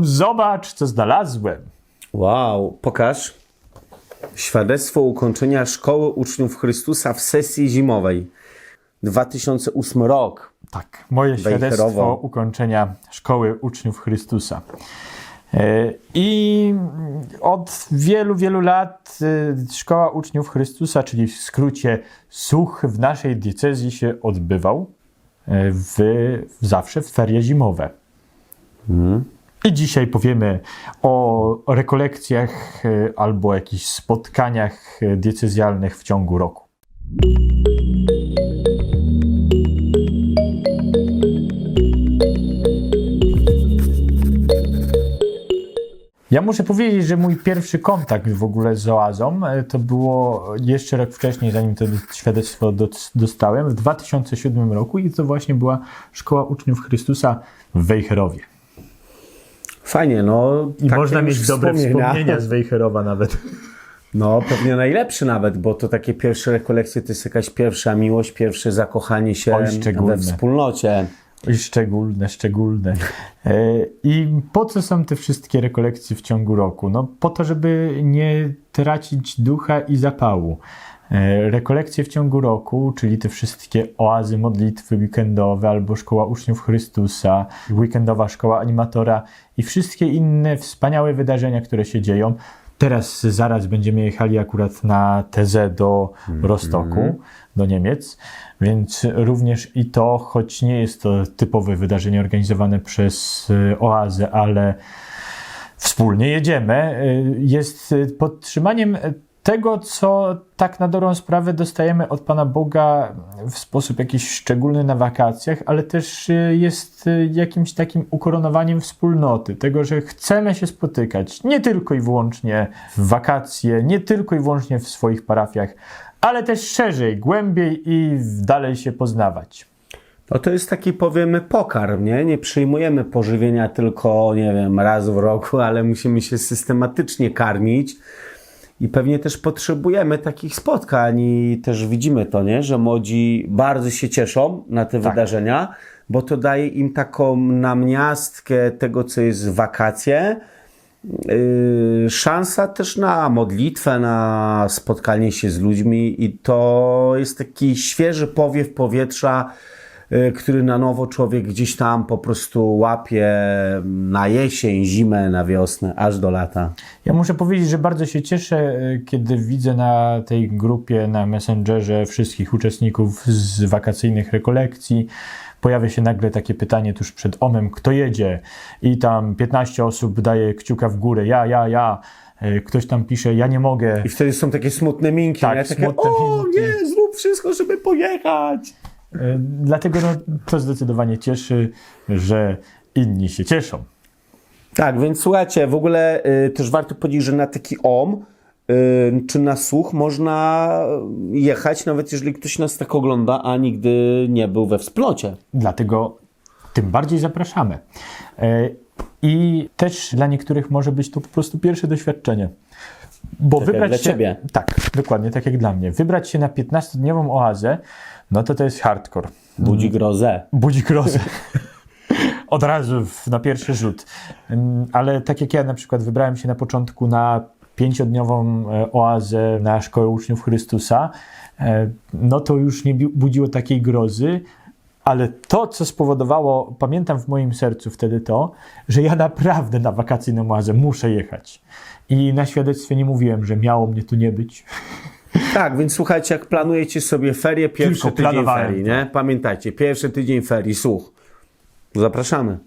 Zobacz, co znalazłem. Wow, pokaż. Świadectwo ukończenia Szkoły Uczniów Chrystusa w sesji zimowej. 2008 rok. Tak, moje Wejherowo. świadectwo ukończenia Szkoły Uczniów Chrystusa. E, I od wielu, wielu lat e, Szkoła Uczniów Chrystusa, czyli w skrócie SUCH w naszej diecezji się odbywał e, w, w zawsze w ferie zimowe. I dzisiaj powiemy o rekolekcjach e, albo jakichś spotkaniach e, diecezjalnych w ciągu roku. Ja muszę powiedzieć, że mój pierwszy kontakt w ogóle z oazą e, to było jeszcze rok wcześniej, zanim to świadectwo do- dostałem, w 2007 roku i to właśnie była Szkoła Uczniów Chrystusa w Wejherowie. Fajnie, no. I takie można mieć dobre wspomnienia z Wejherowa nawet. No, pewnie najlepszy nawet, bo to takie pierwsze rekolekcje to jest jakaś pierwsza miłość, pierwsze zakochanie się Oj, we wspólnocie. I szczególne, szczególne. E, I po co są te wszystkie rekolekcje w ciągu roku? No po to, żeby nie tracić ducha i zapału. E, Rekolekcje w ciągu roku, czyli te wszystkie oazy modlitwy weekendowe albo Szkoła Uczniów Chrystusa, weekendowa Szkoła Animatora i wszystkie inne wspaniałe wydarzenia, które się dzieją. Teraz zaraz będziemy jechali akurat na tezę do Rostoku, do Niemiec, więc również i to, choć nie jest to typowe wydarzenie organizowane przez y, oazę, ale wspólnie jedziemy, y, jest podtrzymaniem tego, co tak na dobrą sprawę dostajemy od Pana Boga w sposób jakiś szczególny na wakacjach, ale też y, jest y, jakimś takim ukoronowaniem wspólnoty, tego, że chcemy się spotykać nie tylko i wyłącznie w wakacje, nie tylko i wyłącznie w swoich parafiach, ale też szerzej, głębiej i dalej się poznawać. No to jest taki powiemy pokarm, nie? Nie przyjmujemy pożywienia tylko, nie wiem, raz w roku, ale musimy się systematycznie karmić. I pewnie też potrzebujemy takich spotkań i też widzimy to, nie? Że młodzi bardzo się cieszą na te Tak. wydarzenia, bo to daje im taką namiastkę tego, co jest w wakacje. Yy, szansa też na modlitwę, na spotkanie się z ludźmi i to jest taki świeży powiew powietrza, który na nowo człowiek gdzieś tam po prostu łapie na jesień, zimę, na wiosnę, aż do lata. Ja muszę powiedzieć, że bardzo się cieszę, y, kiedy widzę na tej grupie, na Messengerze wszystkich uczestników z wakacyjnych rekolekcji. Pojawia się nagle takie pytanie tuż przed omem, kto jedzie? I tam 15 osób daje kciuka w górę, ja, ja, ja. Y, Ktoś tam pisze, ja nie mogę. I wtedy są takie smutne minki, Tak, nie? Takie, smutne o minki. nie, zrób wszystko, żeby pojechać. Y, Dlatego no, to zdecydowanie cieszy, że inni się cieszą. Tak, więc słuchajcie, w ogóle y, też warto powiedzieć, że na taki OM y, czy na słuch można jechać, nawet jeżeli ktoś nas tak ogląda, a nigdy nie był we wspólnocie. Dlatego tym bardziej zapraszamy. E, I też dla niektórych może być to po prostu pierwsze doświadczenie. Bo Tak wybrać dla się, ciebie. Tak, dokładnie, tak jak dla mnie. Wybrać się na 15-dniową oazę, no to to jest hardcore. Budzi grozę. Budzi grozę. Od razu na pierwszy rzut. Ym, Ale tak jak ja na przykład wybrałem się na początku na pięciodniową e, oazę na Szkołę Uczniów Chrystusa, e, no to już nie budziło takiej grozy, ale to, co spowodowało, pamiętam w moim sercu wtedy to, że ja naprawdę na wakacyjną oazę muszę jechać. I na świadectwie nie mówiłem, że miało mnie tu nie być. Tak, więc słuchajcie, jak planujecie sobie ferie, pierwszy Tylko tydzień ferii, nie? Pamiętajcie, pierwszy tydzień ferii, słuch. Zapraszamy.